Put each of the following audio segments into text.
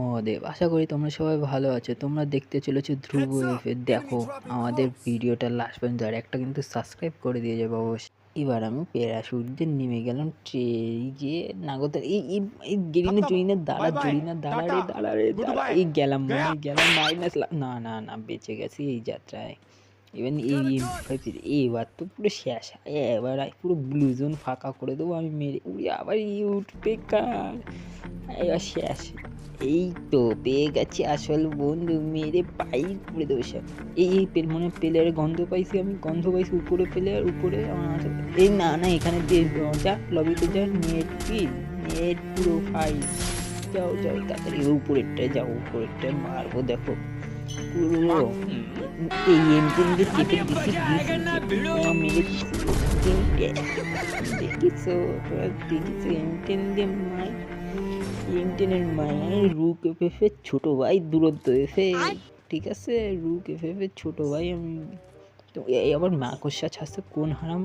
মহাদেব আশা করি তোমরা সবাই ভালো আছো। তোমরা দেখতে চলেছো ধ্রুব এফে দেখো আমাদের ভিডিওটা লাস্ট পর্যন্ত আর একটা কিন্তু সাবস্ক্রাইব করে দিয়ে যাব অবশ্যই। এবার আমি প্যারাশুট দিয়ে নেমে গেলাম ট্রেই গিয়ে নাগতার এই এই এই গেরিনা জুড়িনা দাঁড়া জুড়িনা দাঁড়া রে দাঁড়া রে দাঁড়া। এই গেলাম গেলাম মাইনাস না না না বেঁচে গেছি এই যাত্রায়। এবার এই এবার তো পুরো শেষ এবার পুরো ব্লু জোন ফাঁকা করে দেবো আমি মেরে উড়ি আবার ইউট বেকার এবার শেষ এই তো পেয়ে গেছি আসল বন্ধু মেরে পাই করে দেবো সব এই এই পেল মনে পেলের গন্ধ পাইছি আমি গন্ধ পাইছি উপরে পেলে আর উপরে আমার এই না না এখানে দিয়ে যা লবিতে যা নেট পিল নেট পুরো ফাইল যাও যাও তাড়াতাড়ি উপরেরটায় যাও উপরেরটায় মারবো দেখো। পুরো এই এফে ছোট ভাই দূরত্ব এফে ঠিক আছে রুক এফে ছোট ভাই আমি তো এই আবার মাকড়সা ছাড়ছে কোন হারাম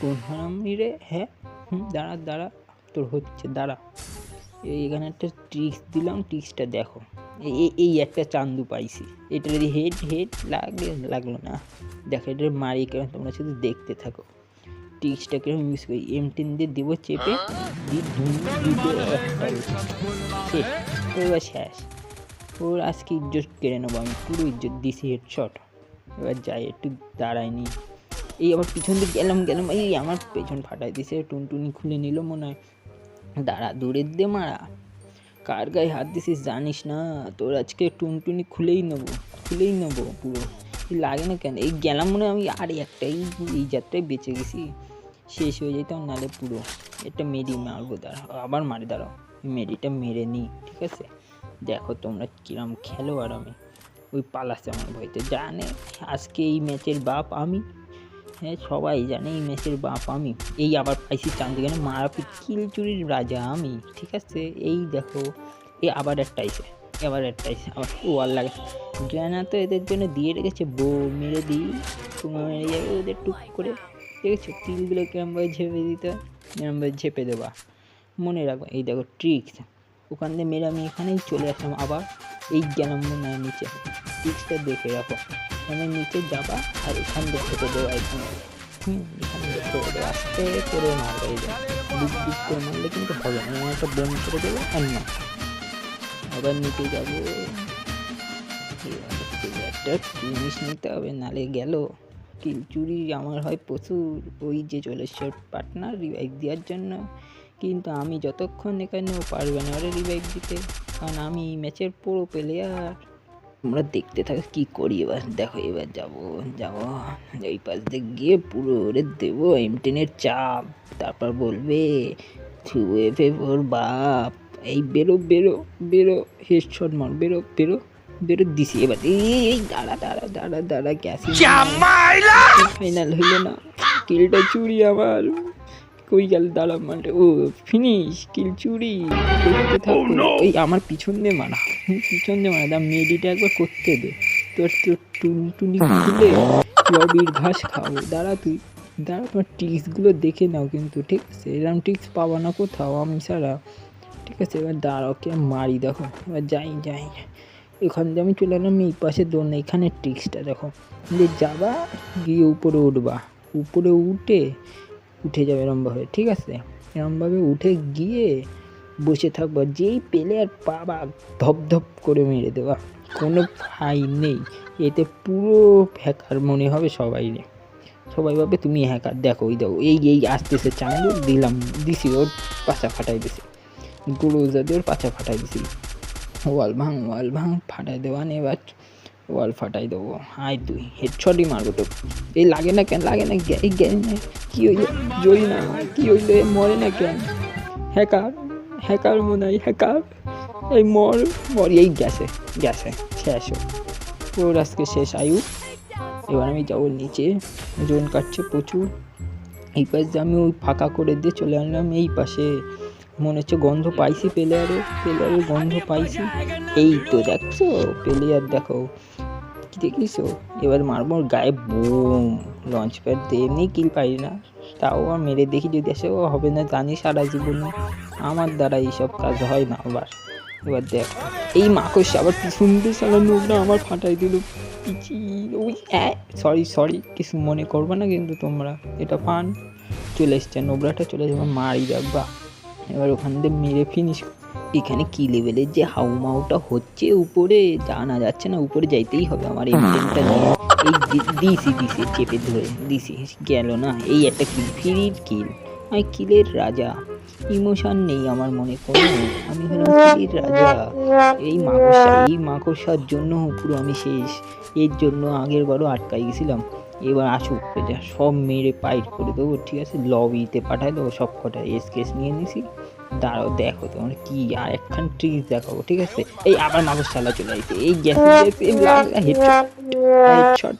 কোন হারাম রে হ্যাঁ হুম দাঁড়া দাঁড়া তোর হচ্ছে দাঁড়া এখানে একটা ট্রিক্স দিলাম ট্রিক্সটা দেখো। এই একটা চান্দু পাইছি। এটা যদি হেড হেড লাগে লাগল না। দেখো, এটা মারি কেন তোমরা শুধু দেখতে থাকো। ট্রিক্সটা কীরকম ইউজ করি? এম টেন দিয়ে দেবো চেপে, দিয়ে এবার শেষ। ওর আজকে ইজ্জত কেড়ে নেব আমি, পুরো ইজ্জত দিছি হেড হেডশট এবার যাই, একটু দাঁড়ায়নি এই আবার পিছন দিকে গেলাম গেলাম, এই আমার পেছন ফাটাই দিছে, টুনটুনি খুলে নিল মনে হয়। দাঁড়া দূরের দে মারা। কার গায়ে হাত দিছিস জানিস না? তোর আজকে টুনটুনি খুলেই নেব খুলেই নেব পুরো। লাগে না কেন? এই গেলাম মনে আমি আর একটাই এই যাত্রায় বেঁচে গেছি। শেষ হয়ে যেতাম নালে পুরো। একটা মেডি মারবো, দাঁড়া। আবার মারে, দাঁড়াও। মেডিটা মেরে নিই, ঠিক আছে? দেখো তোমরা কিরম খেলো আর আমি। ওই পালাচ্ছে আমার ভয়তে। জানে, আজকে এই ম্যাচের বাপ আমি। হ্যাঁ সবাই জানে এই ম্যাচের বাপ আমি। এই আবার পাইছি চান্দিখানে মারাপিট কিল চুরির রাজা আমি, ঠিক আছে? এই দেখো এই আবার একটা আইসে এবার একটা আইসে আবার ওয়াল লাগে। গ্রানা তো এদের জন্য দিয়ে রেখেছে, বউ মেরে দিই, তোমার মেরে যাবে ওদের টুক করে। দেখেছ? তিলগুলো কেরমভাবে ঝেপে দিতে এরমভাবে ঝেপে দেবা। মনে রাখবা, এই দেখো ট্রিক্স ওখান থেকে মেরে আমি এখানেই চলে আসলাম আবার। এই গেলাম মনে নিচে। ট্রিক্সটা দেখে রাখো। এখানে নিচে যাবা আর এখান ফেটে দেওয়া এখানে এখান আস্তে করে মারবে এই দিক করে মারলে কিন্তু হবে না একটা বোম করে দেবো আর না। আবার নিচে যাব। একটা জিনিস নিতে হবে, নালে গেল। কিল চুরি আমার হয় প্রচুর, ওই যে চলে পার্টনার রিভাইভ দেওয়ার জন্য। কিন্তু আমি যতক্ষণ এখানে পারবে না ওরা রিভাইভ দিতে, কারণ আমি ম্যাচের পুরো প্লেয়ার আমরা দেখতে থাকো কি করি এবার। দেখো এবার যাব যাব। এই পাশ দিয়ে গিয়ে পুরো ওরে দেবো এমটেনের চাপ। তারপর বলবে ছুয়ে ওর বাপ। এই বেরো বেরো বেরো হেডশট মার বেরো বেরো বেরো দিছি এবার। এই দাঁড়া দাঁড়া দাঁড়া দাঁড়া গ্যাসি ফাইনাল হইল না। কিলটা চুরি আমার। কই গেল দাঁড়া মানে ও ফিনিশ কিল চুরি থাকো। এই আমার পিছন দিয়ে মারা পিছন দিয়ে মারা। দা মেডিটা একবার করতে দে। তোর তোর টুনটুনি খুলে লবির ঘাস খাও দাঁড়া তুই দাঁড়া তোমার টিক্সগুলো দেখে নাও কিন্তু ঠিক আছে? এরকম টিক্স পাবা না কোথাও আমি ছাড়া। ঠিক আছে এবার দাঁড়াও কে মারি দেখো। এবার যাই যাই। এখান দিয়ে আমি চলে এলাম এই পাশে দোন এখানে টিক্সটা দেখো। যে যাবা গিয়ে উপরে উঠবা। উপরে উঠে উঠে যাবে এরমভাবে, ঠিক আছে? এরমভাবে উঠে গিয়ে বসে থাকবা। যেই পেলে আর পাবা, ধপ ধপ করে মেরে দেওয়া কোনো ফাই নেই। এতে পুরো হ্যাকার মনে হবে সবাই সবাই ভাবে তুমি হ্যাকার। দেখো ওই দেখো, এই এই আসতেছে চান্দু দিলাম, দিছি, ওর পাচা ফাটাই দিছি। গুরুজা দিয়ে ওর পাচা ফাটাই দিছি। ওয়াল ভাঙ ওয়াল ভাঙ, ফাটাই দেওয়া নে, এবার ওয়াল ফাটাই দেবো। আয় তুই হেডশটই মারবো তো এই লাগে না কেন? লাগে না এই গে না কি হইল? জয়ী না, কি হইলে? মরে না কেন? হ্যাকার হ্যাকার মনে হয়, হ্যাকার। এই মর মর, এই গেছে গেছে, শেষ। ওর আজকে শেষ আয়ু। এবার আমি যাব নিচে, জোন কাটছে প্রচুর। এই পাশ আমি ওই ফাঁকা করে দিয়ে চলে আনলাম, এই পাশে মনে হচ্ছে গন্ধ পাইছি পেলে প্লেয়ারে প্লেয়ারের গন্ধ পাইছি। এই তো দেখছ প্লেয়ার দেখো। কি দেখিছো এবার মারবো গায়ে, বুম লঞ্চ প্যাড দিয়ে এমনি কিল পাই না। তাও আর মেরে দেখি যদি আসে, ও হবে না জানি সারা জীবনে। আমার দ্বারা এইসব কাজ হয় না আবার। এবার দেখ, এই মাকড়সা আবার পিছন দিয়ে সারা নোংরা আমার ফাটাই দিল। পিচি, ওই সরি সরি কিছু মনে করবে না কিন্তু তোমরা, এটা পান চলে এসছে, নোংরাটা চলে যাবে মারি রাখবা এবার ওখান দিয়ে মেরে ফিনিশ এখানে কি লেভেলের যে হাউমাউটা হচ্ছে উপরে? জানা যাচ্ছে না উপরে যাইতেই হবে আমার এমটেনটা নিয়ে। এই দিছি দিছি চেপে ধরে। দিছি গেল না এই একটা কিল ফিরির কিল আমি কিলের রাজা। ইমোশন নেই আমার মনে করো আমি হলাম কিলের রাজা। এই মাকড়সা এই মাকড়সার জন্য পুরো আমি শেষ। এর জন্য আগের বারও আটকাই গেছিলাম। এবার আসুক যা সব মেরে পাইট করে দেবো ঠিক আছে? লবিতে পাঠাই দেবো সব কটা এস কেস নিয়ে নিছি। দাঁড়াও দেখো তোমার কি আর একখান ট্রিজ দেখাবো ঠিক আছে এই আবার মানুষ চালা চলে আসছে এই গ্যাস হেডশট হেডশট